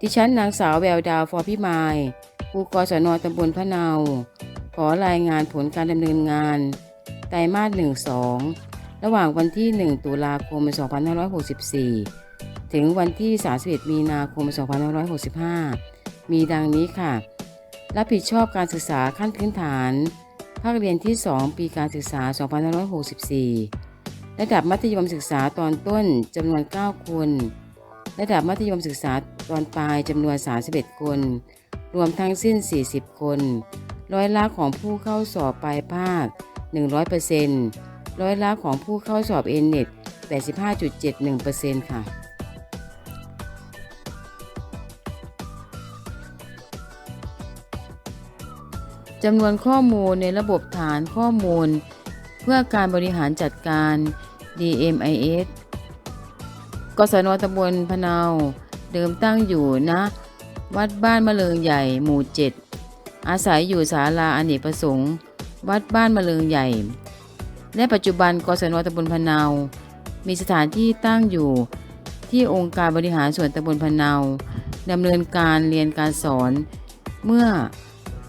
ดิฉันนางสาวแววดาวฟอพี่มายครูกศนตำบลพะเนา ขอรายงานผลการดำเนินงาน ไตรมาส1 2 ระหว่างวันที่ 1 ตุลาคม 2564 ถึงวันที่ 31 มีนาคม 2565 มีดังนี้ค่ะ รับผิดชอบการศึกษาขั้นพื้นฐาน ภาคเรียนที่ 2 ปีการศึกษา 2564 ระดับมัธยมศึกษาตอนต้นจำนวน 9 คน ระดับมัธยมศึกษา ตอนปลายจำนวน 31 คน รวมทั้งสิ้น 40 คน ร้อยละของผู้เข้าสอบปลายภาค 100%ร้อยละของผู้เข้าสอบเอ็นเน็ต85.71%ค่ะจำนวนข้อมูลในระบบฐานข้อมูล เพื่อการบริหารจัดการ DMIS กศนตำบลพะเนา เดิมตั้งอยู่นะ วัดบ้านมะเริงใหญ่หมู่7อาศัยอยู่ศาลาอเนกประสงค์ วัดบ้านมะเริงใหญ่ และปัจจุบันกศนตำบลพะเนา มีสถานที่ตั้งอยู่ที่องค์การบริหารส่วนตำบลพะเนาดำเนินการเรียนการสอน เมื่อ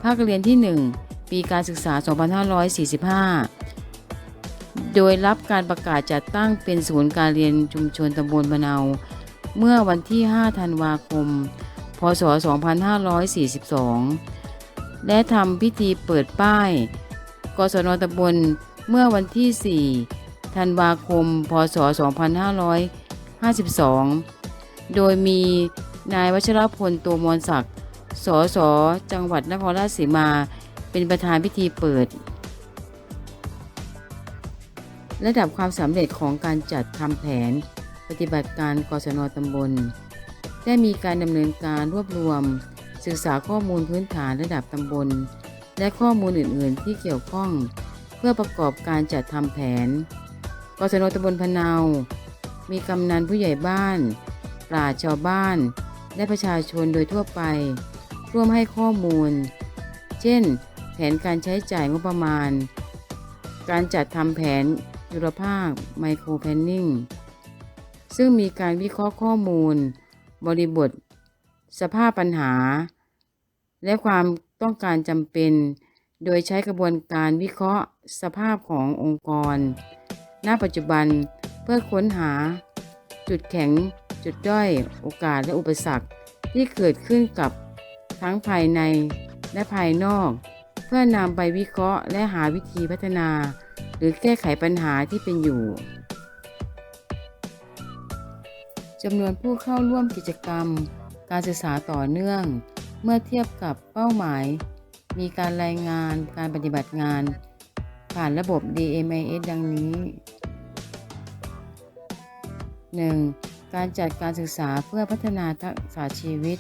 ภาคเรียนที่ 1 ปีการศึกษา 2545 โดยรับการประกาศจัดตั้งเป็นศูนย์การเรียนชุมชนตำบลมะเนา เมื่อวันที่ 5 ธันวาคม พศ 2542 และทำพิธีเปิดป้าย กศนตำบลเมื่อวันที่ 4 ธันวาคม พศ 2552 โดยมีนายวัชรพลตัวมวลศักดิ์ สส จังหวัดนครราชสีมา เป็นประธานพิธีเปิด ระดับความสำเร็จของการจัดทำแผน ปฏิบัติการกศนตำบล ได้มีการดำเนินการรวบรวม ศึกษาข้อมูลพื้นฐานระดับตำบล และข้อมูลอื่น ๆ ที่เกี่ยวข้อง เพื่อประกอบการจัดทำแผนกศนตำบลพะเนา มีกำนันผู้ใหญ่บ้าน ปราชชาวบ้าน และประชาชนโดยทั่วไป ร่วมให้ข้อมูล เช่น แผนการใช้จ่ายงบประมาณ การจัดทำแผนยุรภาคไมโครแพนนิ่ง ซึ่งมีการวิเคราะห์ข้อมูล บริบท สภาพปัญหา และความต้องการจำเป็น โดยใช้กระบวนการวิเคราะห์สภาพขององค์กร ณ ปัจจุบันเพื่อค้นหา จุดแข็ง จุดด้อย โอกาสและอุปสรรคที่เกิดขึ้นกับทั้งภายในและภายนอก เพื่อนำไปวิเคราะห์และหาวิธีพัฒนา หรือแก้ไขปัญหาที่เป็นอยู่ จำนวนผู้เข้าร่วมกิจกรรม การศึกษาต่อเนื่อง เมื่อเทียบกับเป้าหมาย มีการรายงานการปฏิบัติงาน ผ่านระบบ DMIS ดังนี้ 1. การจัดการศึกษาเพื่อพัฒนาทักษะชีวิต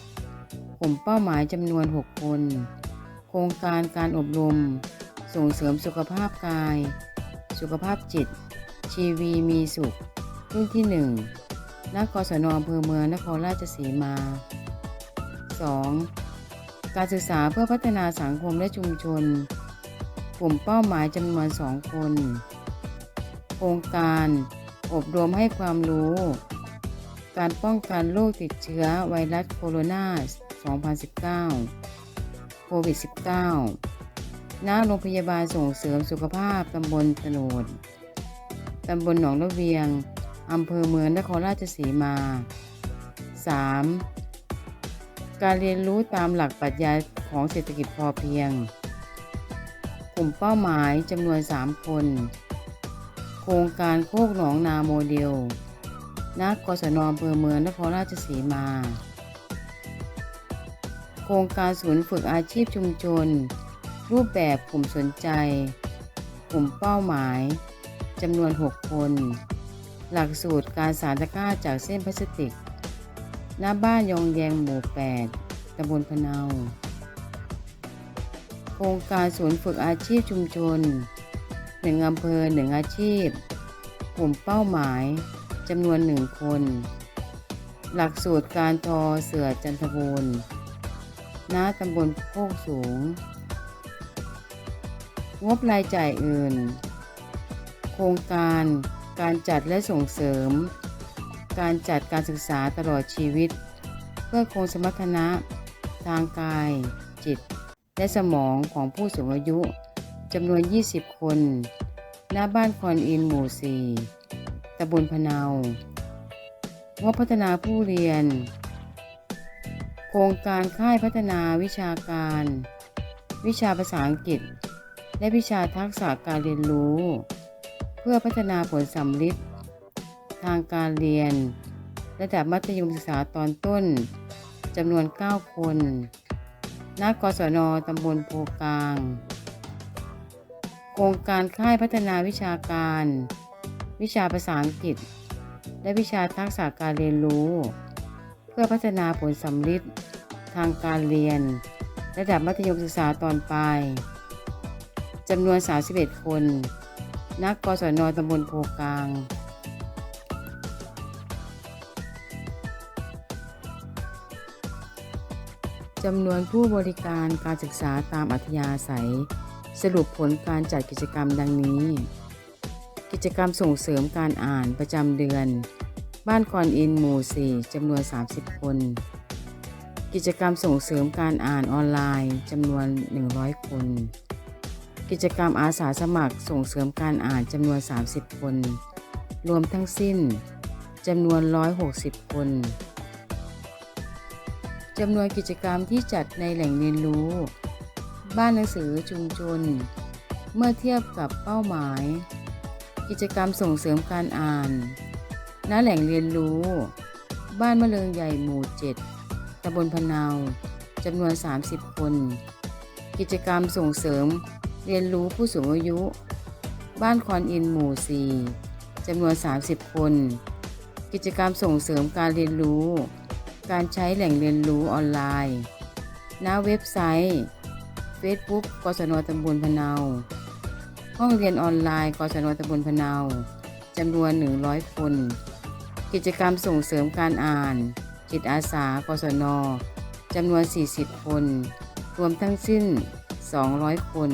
กลุ่มเป้าหมายจำนวน 6 คน โครงการการอบรม ส่งเสริมสุขภาพกาย สุขภาพจิต ชีวีมีสุข รุ่นที่ 1 นักกศนอำเภอเมืองนครราชสีมา 2. การศึกษาเพื่อพัฒนาสังคมและชุมชน กลุ่มเป้าหมายจำนวน 2 คน โครงการอบรมให้ความรู้ การป้องกันโรคติดเชื้อไวรัสโคโรนา 2019 โควิด -19 ณโรงพยาบาลส่งเสริมสุขภาพตำบลตโนดตำบลหนองระเวียง อำเภอเมืองนครราชสีมา 3. การเรียนรู้ตามหลักปรัชญาของเศรษฐกิจพอเพียง กลุ่มเป้าหมายจำนวน 3 คน โครงการโคกหนองนาโมเดลนักกศนอำเภอเมืองนครราชสีมา โครงการศูนย์ฝึกอาชีพชุมชน รูปแบบกลุ่มสนใจ กลุ่มเป้าหมายจำนวน 6 คน หลักสูตรการสารตะกร้าจากเส้นพลาสติก หน้าบ้านยองแยงหมู่ 8ตำบลพะเนา โครงการศูนย์ฝึกอาชีพชุมชนหนึ่งอำเภอหนึ่งอาชีพ กลุ่มเป้าหมายจำนวนหนึ่งคน หลักสูตรการทอเสือจันทบูรณ์ณตำบลโคกสูง งบรายจ่ายอื่น โครงการ การจัดและส่งเสริม การจัดการศึกษาตลอดชีวิต เพื่อคงสมรรถนะทางกาย จิต และสมองของผู้สูงอายุจำนวน 20 คน หน้าบ้านคอนอินหมู่ 4ตำบลพะเนางบพัฒนาผู้เรียน โครงการค่ายพัฒนาวิชาการ วิชาภาษาอังกฤษ และวิชาทักษะการเรียนรู้ เพื่อพัฒนาผลสำลิดทางการเรียน ระดับมัธยมศึกษาตอนต้นจำนวน 9 คนณกศนตำบลโพกลาง โครงการค่ายพัฒนาวิชาการ วิชาภาษาอังกฤษ และวิชาทักษะการเรียนรู้ เพื่อพัฒนาผลสำลิดทางการเรียน ระดับมัธยมศึกษาตอนปลายจำนวน 31 คน นักกศนตำบลโพกลาง จำนวนผู้บริการการศึกษาตามอัธยาศัย สรุปผลการจัดกิจกรรมดังนี้ กิจกรรมส่งเสริมการอ่านประจำเดือน บ้านคอนอินหมู่ 4จำนวน 30 คน กิจกรรมส่งเสริมการอ่านออนไลน์จำนวน 100 คน กิจกรรมอาสาสมัครส่งเสริมการอ่านจำนวน 30 คน รวมทั้งสิ้นจำนวน 160 คนจำนวนกิจกรรมที่จัดในแหล่งเรียนรู้ บ้านหนังสือชุมชน เมื่อเทียบกับเป้าหมาย กิจกรรมส่งเสริมการอ่าน ณ แหล่งเรียนรู้ บ้านมะเริงใหญ่หมู่ 7ตำบลพะนาวจำนวน 30 คน กิจกรรมส่งเสริม เรียนรู้ผู้สูงอายุ บ้านคอนอินหมู่ 4จำนวน 30 คน กิจกรรมส่งเสริมการเรียนรู้ การใช้แหล่งเรียนรู้ออนไลน์ณเว็บไซต์ Facebook กศนตำบลพะเนา ห้องเรียนออนไลน์กศนตำบลพะเนาจำนวน 100 คน กิจกรรมส่งเสริมการอ่าน จิตอาสากศนจำนวน 40 คน รวมทั้งสิ้น 200 คน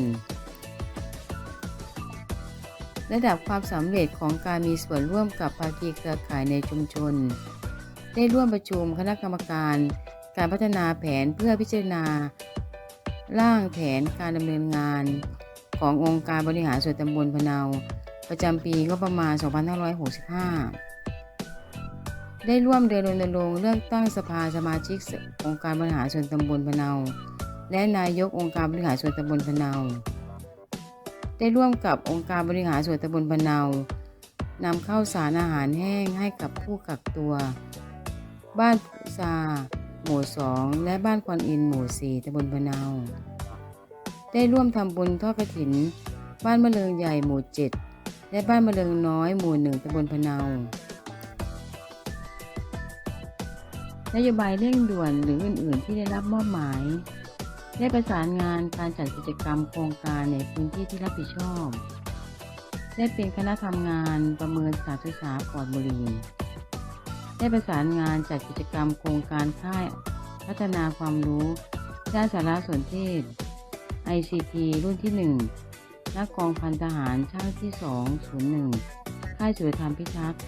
ระดับความสำเร็จของการมีส่วนร่วมกับภาคีเครือข่ายในชุมชน ได้ร่วมประชุมคณะกรรมการ การพัฒนาแผนเพื่อพิจารณา ร่างแผนการดำเนินงาน ขององค์การบริหารส่วนตำบลพะเนา ประจำปีงบประมาณ 2565 ได้ร่วมเดินรณรงค์เลือกตั้งสภาสมาชิกองค์การบริหารส่วนตำบลพะเนา และนายกองค์การบริหารส่วนตำบลพะเนา ได้ร่วมกับองค์การบริหารส่วนตำบลพะเนานำเข้าวสารอาหารแห้งให้กับผู้กักตัว บ้านพุซา หมู่ 2 และบ้านควันอินหมู่ 4ตำบลพะเนา ได้ร่วมทำบุญทอดกระถิน บ้านมะเริงใหญ่หมู่ 7 และบ้านมะเริงน้อยหมู่ 1ตำบลพะเนานโยบายเร่งด่วนหรืออื่น ๆ ที่ได้รับมอบหมาย ได้ประสานงานการจัดกิจกรรมโครงการในพื้นที่ที่รับผิดชอบ ได้เป็นคณะทำงานประเมินสถานศึกษาปอดบุรีได้ประสานงานจัดกิจกรรมโครงการค่ายพัฒนาความรู้ด้านสารสนเทศ ICT รุ่นที่ 1นักกองพันทหารช่างที่ 201 ค่ายสุรธรรมพิทักษ์